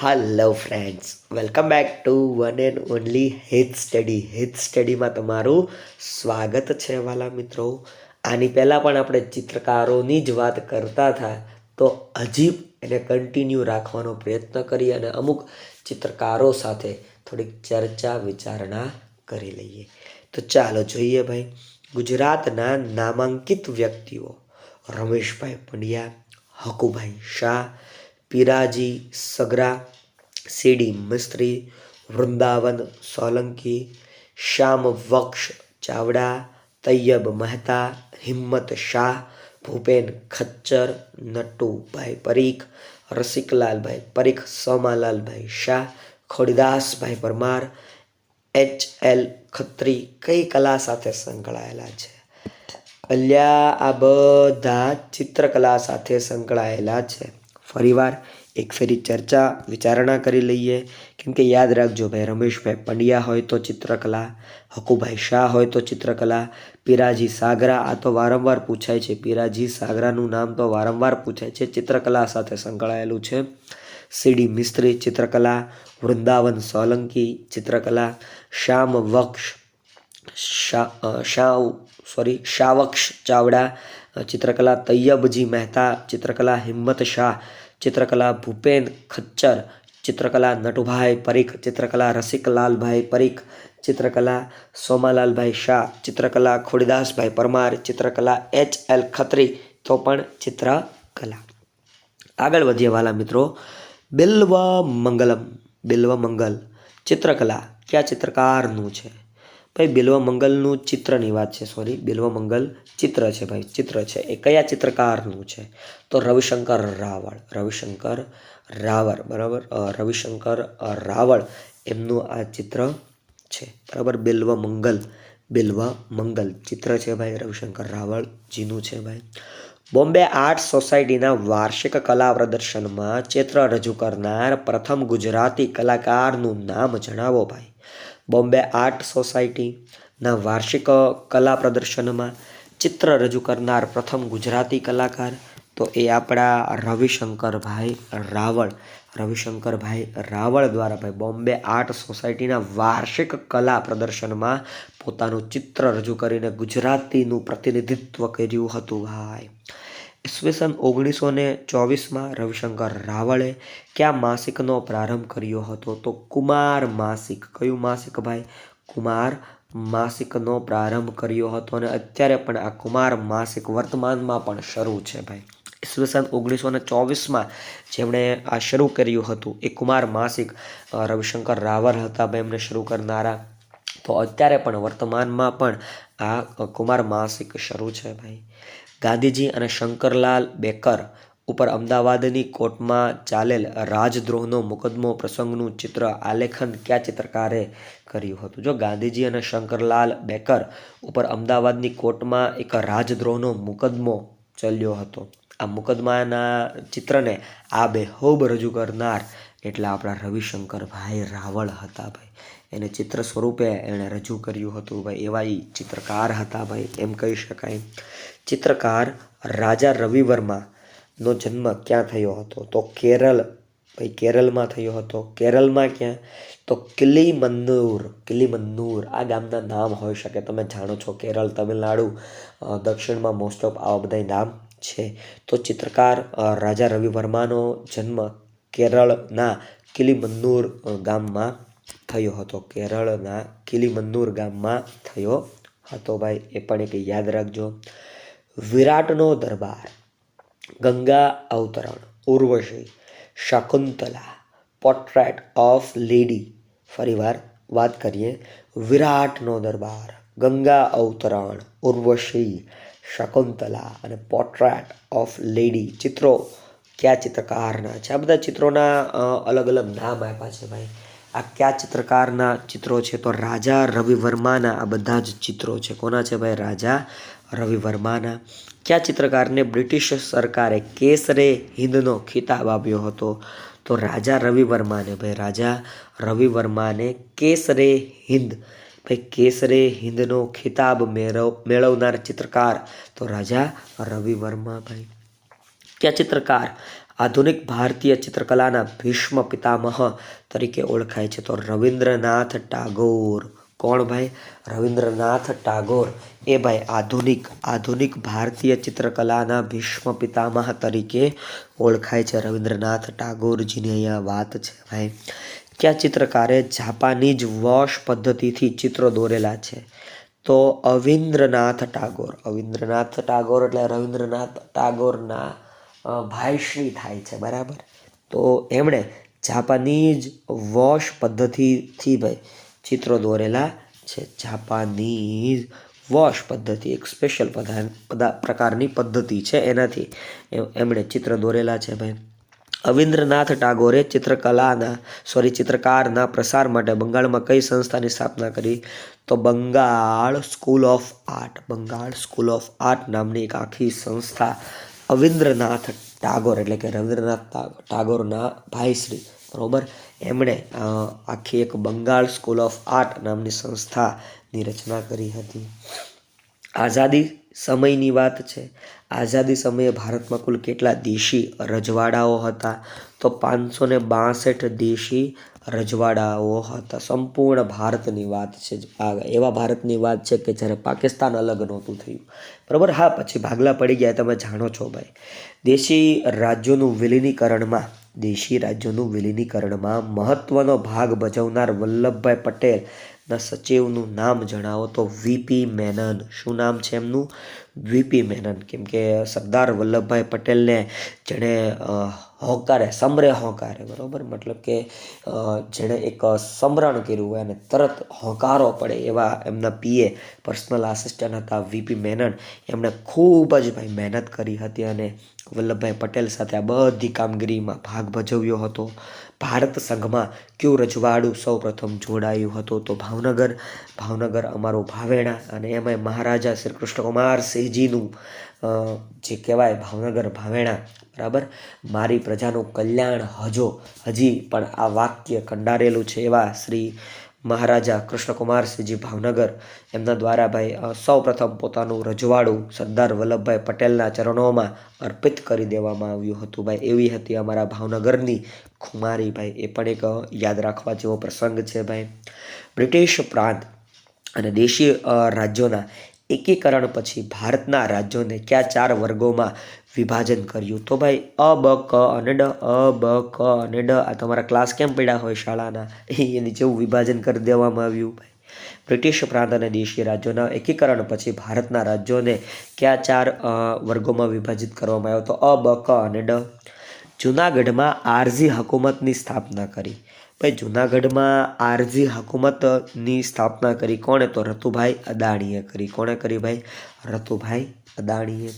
Hello friends welcome back to one and only Hit study Hit સ્ટડીમાં તમારું સ્વાગત છે, વાલા મિત્રો. આની પહેલાં પણ આપણે ચિત્રકારોની જ વાત કરતા હતા, તો હજી એને કન્ટિન્યુ રાખવાનો પ્રયત્ન કરી અને અમુક ચિત્રકારો સાથે થોડીક ચર્ચા વિચારણા કરી લઈએ. તો ચાલો જોઈએ ભાઈ ગુજરાતના નામાંકિત વ્યક્તિઓ રમેશભાઈ પંડ્યા, હકુભાઈ શાહ, પીરાજી સગરા, સીડી મિસ્ત્રી, વૃંદાવન સોલંકી, શ્યામ વક્ષ ચાવડા, તૈયબ મહેતા, હિંમત શાહ, ભૂપેન ખચ્ચર, નટુભાઈ પરીખ, રસિકલાલભાઈ પરીખ, સોમાલાલભાઈ શાહ, ખોડીદાસભાઈ પરમાર એચ એલ ખત્રી કઈ કલા સાથે સંકળાયેલા છે? અલ્યા આ બધા ચિત્રકલા સાથે સંકળાયેલા છે. ફરીવાર એક ફેરી ચર્ચા, વિચારણા કરી લઈએ. કેમ કે યાદ રાખજો ભાઈ, રમેશભાઈ પંડ્યા હોય તો ચિત્રકલા, હકુભાઈ શાહ હોય તો ચિત્રકલા, પીરાજી સાગરા, આ તો વારંવાર પૂછાય છે. પીરાજી સાગરાનું નામ તો વારંવાર પૂછાય છે. ચિત્રકલા સાથે સંકળાયેલું છે. સીડી મિસ્ત્રી ચિત્રકલા, વૃંદાવન સોલંકી ચિત્રકલા, શ્યામ વક્ષ શાવ, સોરી, શાવક્ષ ચાવડા ચિત્રકલા, તૈયબજી મહેતા, ચિત્રકલા, હિંમત શાહ, ચિત્રકલા, ભૂપેન ખચ્ચર, ચિત્રકલા, નટુભાઈ પરીખ, ચિત્રકલા, રસિકલાલભાઈ પરીખ, ચિત્રકલા, સોમાલાલભાઈ શાહ, ચિત્રકલા, ખોડીદાસભાઈ પરમાર, ચિત્રકલા, એચ એલ ખત્રી, તો પણ ચિત્રકલા. આગળ વધીએ વાલા મિત્રો બિલ્વ મંગલમ, બિલ્વ મંગલ. ચિત્રકલા, કયા ચિત્રકારનું છે? ભાઈ, બિલ્વ મંગલનું ચિત્રની વાત છે સોરી બિલ્વ મંગલ ચિત્ર છે, ભાઈ, ચિત્ર છે. એ કયા ચિત્રકારનું છે? તો રવિશંકર રાવળ રવિશંકર રાવળ, બરાબર? રવિશંકર રાવળ એમનું આ ચિત્ર છે. બરાબર? બિલ્વ મંગલ બિલ્વ મંગલ ચિત્ર છે, ભાઈ, રવિશંકર રાવળજીનું છે, ભાઈ. બોમ્બે આર્ટ સોસાયટીના વાર્ષિક કલા પ્રદર્શનમાં ચિત્ર રજૂ કરનાર પ્રથમ ગુજરાતી કલાકારનું નામ જણાવો ભાઈ. બોમ્બે આર્ટ સોસાયટીના વાર્ષિક કલા પ્રદર્શનમાં ચિત્ર રજૂ કરનાર પ્રથમ ગુજરાતી કલાકાર તો એ આપણા રવિશંકરભાઈ રાવળ. રવિશંકરભાઈ રાવળ દ્વારા ભાઈ બોમ્બે આર્ટ સોસાયટીના વાર્ષિક કલા પ્રદર્શનમાં પોતાનું ચિત્ર રજૂ કરીને ગુજરાતીનું પ્રતિનિધિત્વ કર્યું હતું ભાઈ. ઈસવીસન ઓગણીસો ને ચોવીસમાં રવિશંકર રાવળે કયા માસિકનો પ્રારંભ કર્યો હતો? તો કુમાર માસિક. કયું માસિક ભાઈ? કુમાર માસિકનો પ્રારંભ કર્યો હતો અને અત્યારે પણ આ કુમાર માસિક વર્તમાનમાં પણ શરૂ છે ભાઈ. ઈસવીસન ઓગણીસો ને ચોવીસમાં જેમણે આ શરૂ કર્યું હતું. એ કુમાર માસિક રવિશંકર રાવર હતા. એમને શરૂ કરનારા. તો અત્યારે પણ વર્તમાનમાં પણ આ કુમાર માસિક શરૂ છે ભાઈ. ગાંધીજી અને શંકરલાલ બેકર ઉપર અમદાવાદની કોર્ટમાં ચાલેલ રાજદ્રોહનો મુકદ્દમો પ્રસંગનું ચિત્ર આલેખન કયા ચિત્રકારે કર્યું હતું? જો ગાંધીજી અને શંકરલાલ બેકર ઉપર અમદાવાદની કોર્ટમાં એક રાજદ્રોહનો મુકદ્દમો ચાલ્યો હતો. આ મુકદ્દમાના ચિત્રને આ બેહોબ રજૂ કરનાર એટલે આપણા રવિશંકરભાઈ રાવળ હતા ભાઈ. એને ચિત્ર સ્વરૂપે એણે રજૂ કર્યું હતું ભાઈ. એવા ચિત્રકાર હતા ભાઈ, એમ કહી શકાય. ચિત્રકાર રાજા રવિ વર્માનો જન્મ ક્યાં થયો હતો? તો કેરળ ભાઈ કેરળમાં થયો હતો. કેરળમાં ક્યાં? તો કિલીમન્નુર કિલીમન્નુર, આ ગામના નામ હોઈ શકે. તમે જાણો છો કેરળ તમિલનાડુ દક્ષિણમાં મોસ્ટ ઓફ આવા બધા નામ છે. તો ચિત્રકાર રાજા રવિ વર્માનો જન્મ કેરળના કિલીમન્નુર ગામમાં થયો હતો. કેરળના કિલીમન્નુર ગામમાં થયો હતો ભાઈ. એ પણ એક યાદ રાખજો. વિરાટનો દરબાર, Ganga Avataran, Urvashi, Shakuntala, portrait of lady. ફરીવાર વાત કરીએ. વિરાટનો દરબાર, ગંગા અવતરણ, ઉર્વશી શકુંતલા અને પોર્ટ્રેટ ઓફ લેડી ચિત્રો. કયા ચિત્રકારના છે? આ બધા ચિત્રોના અલગ અલગ નામ આપ્યા છે ભાઈ. આ કયા ચિત્રકારના ચિત્રો છે? તો રાજા રવિ વર્માના આ બધા જ ચિત્રો છે. કોના છે ભાઈ? રાજા રવિ વર્માના કયા ચિત્રકારને બ્રિટિશ સરકારે કેસરે હિંદનો ખિતાબ આપ્યો હતો? તો રાજા રવિ વર્માને ભાઈ, રાજા રવિ વર્માને કેસરે હિંદ ભાઈ કેસરે હિંદનો ખિતાબ મેળવ, મેળવનાર ચિત્રકાર. તો રાજા રવિ વર્મા ભાઈ, કયા ચિત્રકાર? આધુનિક ભારતીય ચિત્રકલાના ભીષ્મ પિતામહ તરીકે ઓળખાય છે. તો રવિન્દ્રનાથ ટાગોર. કોણ ભાઈ? રવિન્દ્રનાથ ટાગોર. એ ભાઈ આધુનિક આધુનિક ભારતીય ચિત્રકલાના ભીષ્મ પિતામહ તરીકે ઓળખાય છે રવિન્દ્રનાથ ટાગોરજીની અહીંયા વાત છે ભાઈ. કયા ચિત્રકારે જાપાનીઝ વોશ પદ્ધતિથી ચિત્રો દોરેલા છે. તો અવિન્દ્રનાથ ટાગોર અવિન્દ્રનાથ ટાગોર એટલે રવિન્દ્રનાથ ટાગોરના ભાઈશ્રી થાય છે, બરાબર? તો એમણે જાપાનીઝ વોશ પદ્ધતિથી ભાઈ ચિત્રો દોરેલા છે. જાપાનીઝ વોશ પદ્ધતિ એક સ્પેશિયલ પ્રકારની પદ્ધતિ છે એનાથી. એમણે ચિત્ર દોરેલા છે ભાઈ. અવિન્દ્રનાથ ટાગોરે ચિત્રકલાના સોરી ચિત્રકારના પ્રસાર માટે બંગાળમાં કઈ સંસ્થાની સ્થાપના કરી? તો Bengal school of art, Bengal school of art નામની એક આખી સંસ્થા અવિન્દ્રનાથ ટાગોર, એટલે કે રવિન્દ્રનાથ ટાગોરના ભાઈશ્રી બરાબર? એમણે આખી એક બંગાળ સ્કૂલ ઓફ આર્ટ નામની સંસ્થાની રચના કરી હતી. આઝાદી સમયની વાત છે. આઝાદી સમયે ભારતમાં કુલ કેટલા દેશી રજવાડાઓ હતા? તો પાંચસો ને બાસઠ દેશી રજવાડાઓ હતા. સંપૂર્ણ ભારતની વાત છે એવા ભારતની વાત છે કે જ્યારે પાકિસ્તાન અલગ નહોતું થયું. બરાબર? હા, પછી ભાગલા પડી ગયા. તમે જાણો છો ભાઈ. દેશી રાજ્યોનું વિલીનીકરણમાં, દેશી રાજ્યોનું વિલીનીકરણમાં મહત્વનો ભાગ ભજવનાર વલ્લભભાઈ પટેલના સચિવનું નામ જણાવો તો વીપી મેનન. શું નામ છે એમનું? વીપી મેનન કેમ કે સરદાર વલ્લભભાઈ પટેલને જેણે હોંકારે, સમરે હોકારે, બરાબર? મતલબ કે જેણે એક સમરણ કર્યું હોય અને તરત હોકારો પડે એવા એમના પીએ, પર્સનલ આસિસ્ટન્ટ હતા વીપી મેનન એમણે ખૂબ જ ભાઈ મહેનત કરી હતી અને વલ્લભભાઈ પટેલ સાથે આ બધી કામગીરીમાં ભાગ ભજવ્યો હતો. ભારત સંઘમાં કયું રજવાડું સૌ પ્રથમ જોડાયું હતું તો ભાવનગર. ભાવનગર અમારું ભાવેણા અને એમાંય મહારાજા શ્રી કૃષ્ણકુમાર સિંહજીનું જે કહેવાય ભાવનગર ભાવેણા, બરાબર? મારી પ્રજાનું કલ્યાણ હજો. હજી પણ આ વાક્ય કંડારેલું છે એવા શ્રી મહારાજા કૃષ્ણકુમારસિંહજી ભાવનગર. એમના દ્વારા ભાઈ સૌપ્રથમ પોતાનું રજવાડું સરદાર વલ્લભભાઈ પટેલના ચરણોમાં અર્પિત કરી દેવામાં આવ્યું હતું ભાઈ. એવી હતી અમારા ભાવનગરની ખુમારી ભાઈ. એ પણ એક યાદ રાખવા જેવો પ્રસંગ છે ભાઈ. બ્રિટિશ પ્રાંત અને દેશી રાજ્યોના એકીકરણ પછી ભારતના રાજ્યોને કયા ચાર વર્ગોમાં વિભાજન કર્યું? તો ભાઈ, અ, બ, ક અને ડ. અ, બ, ક અને ડ. આ તમારા ક્લાસ કેમ પડ્યા હોય શાળાના? એની જેવું વિભાજન કરી દેવામાં આવ્યું ભાઈ. બ્રિટિશ પ્રાંત અને દેશી રાજ્યોના એકીકરણ પછી ભારતના રાજ્યોને કયા ચાર વર્ગોમાં વિભાજિત કરવામાં આવ્યો? તો અ, બ, ક અને ડ. જૂનાગઢમાં આરઝી હકુમતની સ્થાપના કરી. ભાઈ, જૂનાગઢમાં આરજી હકુમતની સ્થાપના કરી કોણે? તો રતુભાઈ અદાણીએ કરી. કોણે કરી ભાઈ? રતુભાઈ અદાણીએ.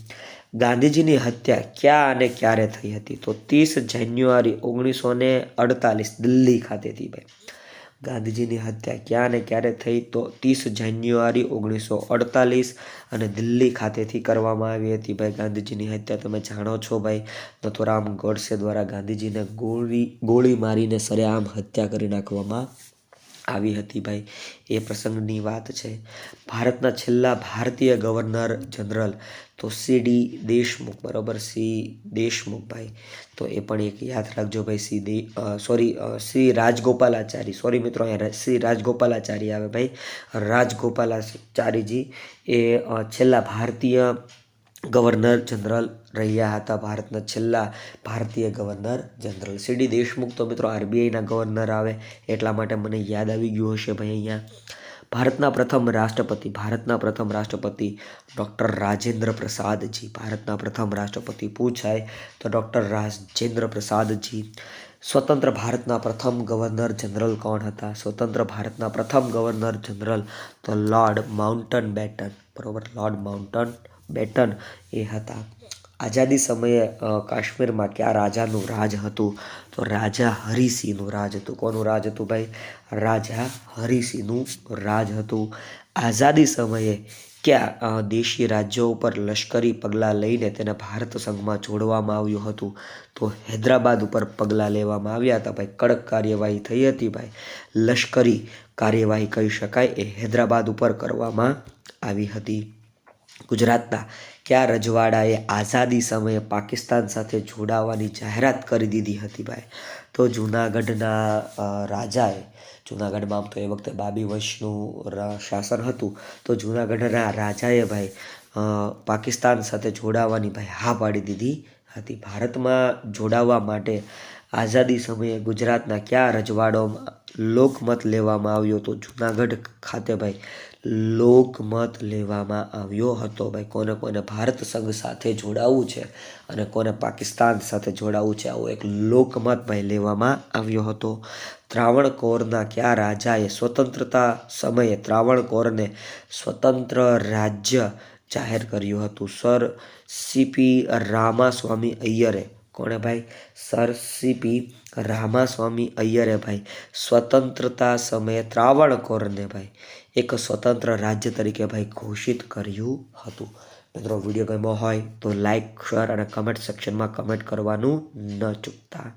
ગાંધીજીની હત્યા ક્યાં અને ક્યારે થઈ હતી? તો ત્રીસ જાન્યુઆરી ઓગણીસો ને અડતાલીસ દિલ્હી ખાતેથી ભાઈ. ગાંધીજીની હત્યા ક્યાં અને ક્યારે થઈ તો ત્રીસ જાન્યુઆરી ઓગણીસો અડતાલીસ અને દિલ્હી ખાતેથી કરવામાં આવી હતી. ભાઈ, ગાંધીજીની હત્યા તમે જાણો છો ભાઈ? નથુરામ ગોડસે દ્વારા ગાંધીજીને ગોળી ગોળી મારીને સરેઆમ હત્યા કરી નાખવામાં આવી હતી ભાઈ. એ પ્રસંગની વાત છે. ભારતના છેલ્લા ભારતીય ગવર્નર જનરલ તો સી ડી દેશમુખ, બરાબર? સી દેશમુખભાઈ તો એ પણ એક યાદ રાખજો ભાઈ, સી દે સોરી શ્રી રાજગોપાલાચારી. સોરી મિત્રો, અહીંયા શ્રી રાજગોપાલાચારી આવે ભાઈ. રાજગોપાલાચારીજી એ છેલ્લા ભારતીય ગવર્નર જનરલ રહ્યા હતા ભારતના છેલ્લા ભારતીય governor general. C D Deshmukh તો મિત્રો આરબીઆઈના ગવર્નર આવે એટલા માટે મને યાદ આવી ગયું હશે ભાઈ અહીંયા. ભારતના પ્રથમ રાષ્ટ્રપતિ, ભારતના પ્રથમ રાષ્ટ્રપતિ ડૉક્ટર રાજેન્દ્ર પ્રસાદજી. ભારતના પ્રથમ રાષ્ટ્રપતિ પૂછાય તો ડૉક્ટર રાજેન્દ્ર પ્રસાદજી, સ્વતંત્ર ભારતના પ્રથમ ગવર્નર જનરલ કોણ હતા? સ્વતંત્ર ભારતના પ્રથમ ગવર્નર જનરલ તો લોર્ડ માઉન્ટન બેટન બરોબર, લોર્ડ માઉન્ટન બેટન એ હતા. આઝાદી સમયે કાશ્મીરમાં કયા રાજાનું રાજ હતું, તો રાજા હરિસિંહનું રાજ હતું. કોનું રાજ હતું ભાઈ? રાજા હરિસિંહનું રાજ હતું. આઝાદી સમયે ક્યાં દેશી રાજ્યો ઉપર લશ્કરી પગલાં લઈને તેને ભારત સંઘમાં જોડવામાં આવ્યું હતું, તો હૈદરાબાદ ઉપર પગલાં લેવામાં આવ્યા હતા ભાઈ. કડક કાર્યવાહી થઈ હતી ભાઈ. લશ્કરી કાર્યવાહી કહી શકાય એ હૈદરાબાદ ઉપર કરવામાં આવી હતી. ગુજરાતના કયા રજવાડાએ આઝાદી સમયે પાકિસ્તાન સાથે જોડાવાની જાહેરાત કરી દીધી હતી ભાઈ? તો જૂનાગઢના રાજાએ, જૂનાગઢમાં આમ તો એ વખતે બાબી વંશનું શાસન હતું, તો જૂનાગઢના રાજાએ ભાઈ પાકિસ્તાન સાથે જોડાવાની ભાઈ હા પાડી દીધી હતી. ભારતમાં જોડાવા માટે આઝાદી સમયે ગુજરાતના કયા રજવાડોમાં લોકમત લેવામાં આવ્યો? તો જૂનાગઢ ખાતે ભાઈ લોકમત લેવામાં આવ્યો હતો. ભાઈ, કોને કોને ભારત સંઘ સાથે જોડાવું છે અને કોને પાકિસ્તાન સાથે જોડાવું છે, આવો એક લોકમત ભાઈ લેવામાં આવ્યો હતો. ત્રાવણકોરના કયા રાજાએ સ્વતંત્રતા સમયે ત્રાવણકોરને સ્વતંત્ર રાજ્ય જાહેર કર્યું હતું? સર સીપી રામાસ્વામી અય્યરે. કોણે ભાઈ? સર સીપી રામાસ્વામી અય્યરે ભાઈ. સ્વતંત્રતા સમયે ત્રાવણકોરને ભાઈ એક સ્વતંત્ર રાજ્ય તરીકે ભાઈ ઘોષિત કર્યું હતું. મિત્રો વીડિયો ગમ્યો હોય તો લાઈક શેર અને કમેન્ટ સેક્શનમાં કમેન્ટ કરવાનું ન ચૂકતા.